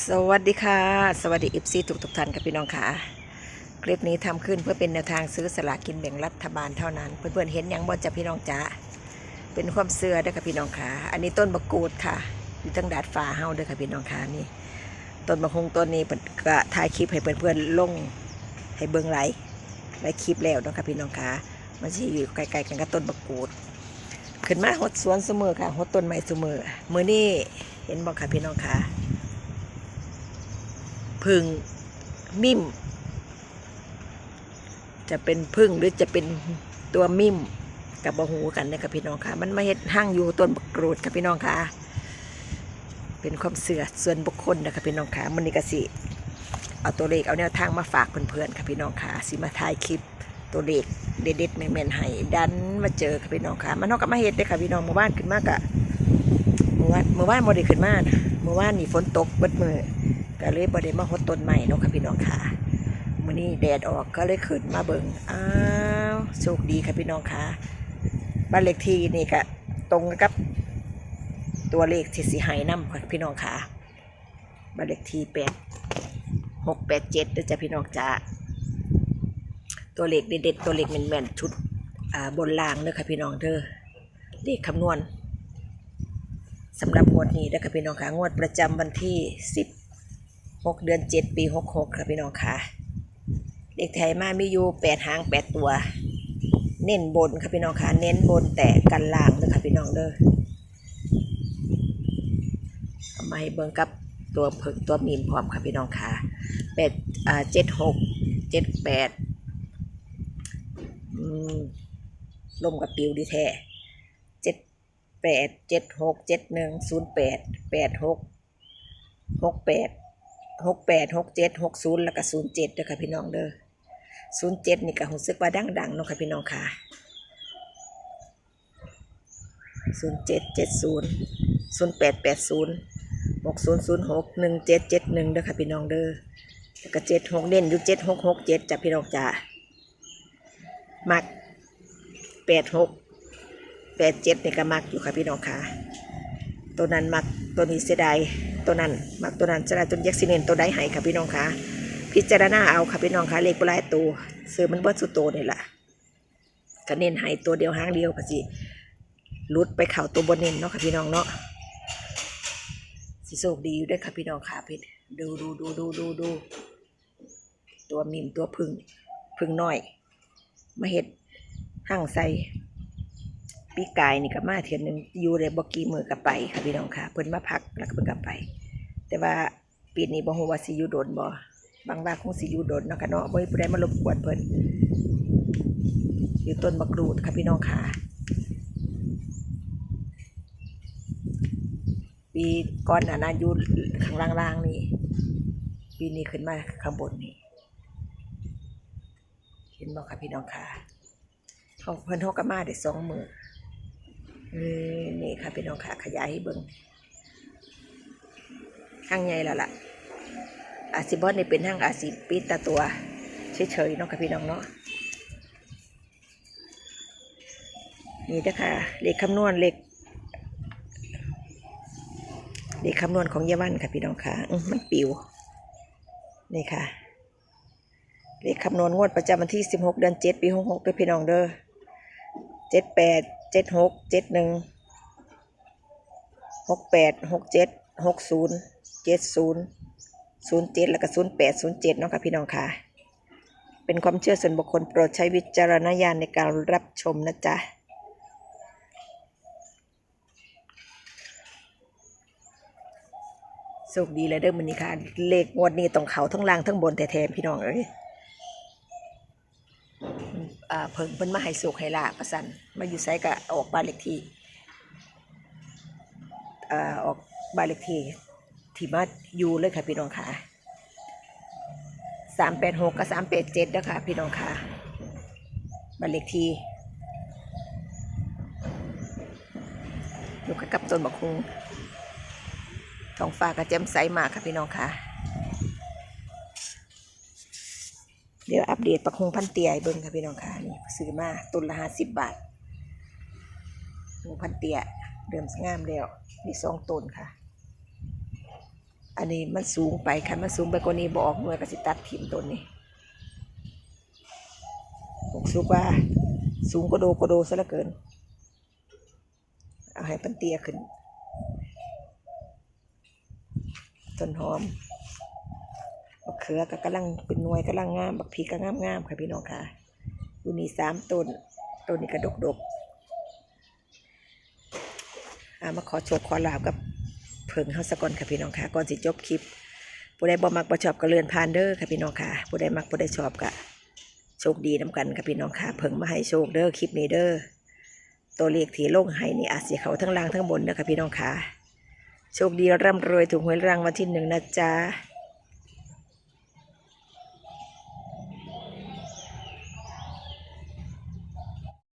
สวัสดีค่ะ สวัสดีอิฟซีทุกทุกท่านกับพี่น้องค่ะ คลิปนี้ทำขึ้นเพื่อเป็นแนวทางซื้อสลากกินแบ่งรัฐบาลเท่านั้น เพื่อนๆเห็นยังบ่จะพี่น้องจ๋าเป็นความเสื่อเด้อค่ะพี่น้องค่ะ อันนี้ต้นบะกรูดค่ะ อยู่ตั้งดาดฟ้าเฮาเด้อค่ะพี่น้องค่ะนี่ต้นมะฮงต้นนี้ก็ถ่ายคลิปให้เพื่อนๆลงให้เบิ่งไหลไลคลิปแล้วเนาะค่ะพี่น้องค่ะมันสิอยู่ใกลๆกันกับต้นบะกรูดขึ้นมาหดสวนเสมอค่ะหดต้นไม้เสมอมือนี้เห็นบ่ค่ะพี่น้องค่ะ พึ่งมิมจะเป็นพึ่งหรือจะเป็นตัวมิมกับบะหูกันนะครับพี่น้องค่ะมันมาเห็ดห้างอยู่ต้นบักกรูดครับพี่น้องค่ะเป็นความเสื่อส่วนบุคคลนะครับพี่น้องค่ะมันนี่กสิเอาตัวเลขเอาแนวทางมาฝากเพื่อนๆครับพี่น้องค่ะสิมาถ่ายคลิปตัวเลขเด็ดๆแม่นๆให้ดันมาเจอครับพี่น้องค่ะมันเท่ากับมาเห็ดเลยค่ะพี่น้องเมื่อวานขึ้นมากอะเมื่อวานเมื่อวานโมด้ขึ้นมานะเมื่อวานนี่ฝนตกเบิดมือ ก็เลยบ่ได้มาหดต้นใหม่เนาะค่ะพี่น้องค่ะมื้อนี้แดดออกก็เลยขึ้นมาเบิ่งอ้าวโชคดีค่ะพี่น้องค่ะบ้านเลขที่นี่ก็ตรงกับ ตัวเลขที่สิให้นำค่ะพี่น้องค่ะบ้านเลขที่แปดหกแปดเจ็ดเด้อจ้ะพี่น้องจ้าตัวเลขเด็ดๆตัวเลขแม่นๆชุดบนล่างเด้อค่ะพี่น้องเด้อเลขคำนวณสำหรับงวดนี้เด้อค่ะพี่น้องค่ะงวดประจำวันที่สิบ หกเดือนเจ็ดปีหกหกค่ะพี่น้องค่ะเด็กไทยมามีอยู่แปดหางแปดตัว เน้นบนค่ะพี่น้องค่ะเน้นบนแต่กันล่างเด้อค่ะพี่น้องเด้อเอามาให้เบิ่งกับตัวเพิงตัวมีมพร้อมค่ะพี่น้องค่ะแปดอ่าเจ็ดหกเจ็ดแปดอืมลมกับปิวดีแท้เจ็ดแปดเจ็ดหกเจ็ดหนึ่งศูนย์แปดแปดหกหกแปด หกแปดหกเจ็ดหกศูนย์แล้วก็ศูนย์เจ็ดเด้อค่ะพี่น้องเด้อศูนย์เจ็ดนี่ก็รู้สึกว่าดังๆเนาะค่ะพี่น้องค่ะศูนย์เจ็ดเจ็ดศูนย์ศูนย์แปดแปดศูนย์หกศูนย์ศูนย์หกหนึ่งเจ็ดเจ็ดหนึ่งเด้อค่ะพี่น้องเด้อแล้วก็เจ็ดหกเด่นอยู่เจ็ดหกหกเจ็ดจ้ะพี่น้องจ้ามักแปดหกแปดเจ็ดนี่ก็มักอยู่ค่ะพี่น้องค่ะตัวนั้นมักตัวนี้เสียดาย ตัวนั้นมักตัวนั้นเสียดายตัวแยกซิเนนตัวใดให้ค่ะพี่น้องคะพิจารณาเอาค่ะพี่น้องคะเลขปลายตัวซื้อมันเบิดสุดโตนี่แหละก็เน้นให้ตัวเดียวห้างเดียวก็สิลุดไปเข่าตัวบนเน้นเนาะค่ะพี่น้องเนาะสิโชคดีอยู่ด้วยค่ะพี่น้องค่ะพี่ดูดูดูดูดูดูตัวมิมตัวพึ่งพึ่งน้อย มาเห็ดห่างใส่ ปีกายนี่ก็มาเทียนหนึ่งอยู่ได้บ่กี่มือกับไปค่ะพี่น้องค่ะ เพิ่นมาพักแล้วก็เพิ่นกลับไป แต่ว่าปีนี้บ่ฮู้ว่าสิอยู่โดนบ่บางว่าคงสิอยู่โดนเนาะค่ะเนาะบ่มีผู้ใดมารบกวนเพิ่นอยู่ต้นมะกรูดค่ะพี่น้องค่ะ ปีก่อนหน้านั้นอยู่ข้างล่างๆนี่ปีนี้ขึ้นมาข้างบนนี่เห็นบ่ค่ะพี่น้องค่ะเขาเพิ่นเฮาก็มาได้สองมือ นี่ค่ะพี่น้องค่ะขยายให้เบิ้งห้างใหญ่แล้วล่ะ อาซิบอสนี่เป็นห้างอาซิปิตาตัวเฉยๆเนาะค่ะพี่น้องเนาะนี่นะคะเลขคำนวณเลขเลขคำนวณของเยาวันค่ะพี่น้องค่ะมันปิวนี่ค่ะเลขคำนวณงวดประจำวันที่ 16 เดือน 7 ปี 66ด้วยพี่น้องเด้อเจ็ดแปด เจ็ดหกเจ็ดหนึ่งหกแปดหกเจ็ดหกศูนย์เจ็ดศูนย์ศูนย์เจ็ดแล้วก็ศูนย์แปดศูนย์เจ็ดเนาะค่ะพี่น้องค่ะ เป็นความเชื่อส่วนบุคคลโปรดใช้วิจารณญาณในการรับชมนะจ๊ะโชคดีเลยเด้อมันนี้ค่ะ เลขงวดนี้ต้องเขาทั้งล่างทั้งบนแท้ๆพี่น้องเอ้ย เพิ่งเพิ่นมาให้สุขให้ลาบประสันมาอยู่ไสก็ออกบ้านเลขที่อออกบ้านเลขที่ที่มาอยู่เลยค่ะพี่น้องค่ะสามแปดหกกับสามแปดเจ็ดนะคะพี่น้องค่ะบ้านเลขที่อยู่กับต้นบักคุงท้องฟ้าก็แจ่มใสมากค่ะพี่น้องค่ะ เดี๋ยวอัปเดตประคงพันเตียเบิ่งค่ะพี่น้องค่ะนี่ซื้อมาตุนละห้าสิบบาทหนึ่งพันเตียเดิมงามแล้วมีสองต้นค่ะ อันนี้มันสูงไปคันมันสูงไปกว่านี้บอกหน่วยกสิตัดถิ่มต้นนี้ผมสูงว่าสูงกว่าโดกว่าโดซะเหลือเกิน เอาให้เป็นเตียขึ้นต้นหอม บักเขือก็กำลังเป็นหน่วยกำลังงาม บักพีก็งามงามค่ะพี่น้องค่ะอยู่นี่สามต้นต้นนี้ก็ดกดกอ่ามาขอโชคขอลาบกับเพิงเฮาสะกอนค่ะพี่น้องค่ะก่อนสิจบคลิปผู้ใดบ่มักบ่ชอบก็เลื่อนผ่านเด้อค่ะพี่น้องค่ะผู้ใดมักผู้ใดชอบก็โชคดีนํกันค่ะพี่น้องค่ะเพิ่งมาให้โชคเด้อคลิปนี้เด้อตัวเลขที่ลงให้นี่อาจสิเขาทั้งล่างทั้งบนเด้อค่ะพี่น้องค่ะโชคดีร่ำรวยถูกหวยรางวัลที่หนึ่งนะจ๊ะ